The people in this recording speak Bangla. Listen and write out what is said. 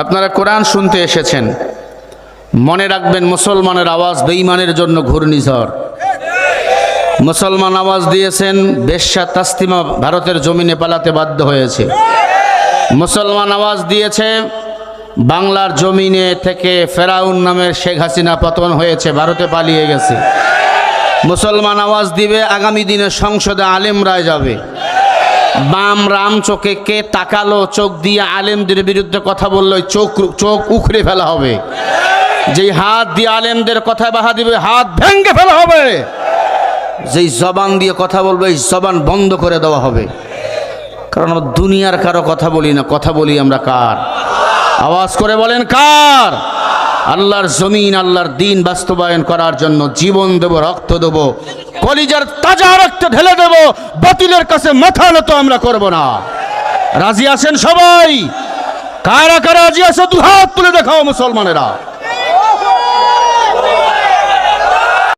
আপনারা কোরআন শুনতে এসেছেন। মনে রাখবেন মুসলমানের আওয়াজ বেঈমানের জন্য ঘূর্ণিঝড়। মুসলমান আওয়াজ দিয়েছেন, বেশ্যা তাস্তিমা ভারতের জমিনে পালাতে বাধ্য হয়েছে। মুসলমান আওয়াজ দিয়েছে, বাংলার জমিনে থেকে ফেরাউন নামের শেখ হাসিনা পতন হয়েছে, ভারতে পালিয়ে গেছে। মুসলমান আওয়াজ দিবে, আগামী দিনে সংসদে আলেমরায় যাবে। বাম রাম চোখে কে তাকালো, চোখ দিয়ে আলেমদের বিরুদ্ধে কথা বলল, চোখ চোখ উখড়ে ফেলা হবে। যেই হাত দিয়ে আলেমদের কথায় বাহা দিবে, হাত ভেঙ্গে ফেলা হবে। যেই জবান দিয়ে কথা বলবে, এই জবান বন্ধ করে দেওয়া হবে। কারণ আমরা দুনিয়ার কারও কথা বলি না, কথা বলি আমরা কার? আওয়াজ করে বলেন কার? আল্লাহর জমিন, আল্লাহর দিন বাস্তবায়ন করার জন্য জীবন দেব, রক্ত দেব, কলিজার তাজা রক্ত ঢেলে দেব, বাতিলের কাছে মাথা নত আমরা করব না। রাজি আছেন সবাই? কারা কারা রাজি আছে? দু হাত তুলে দেখাও মুসলমানেরা।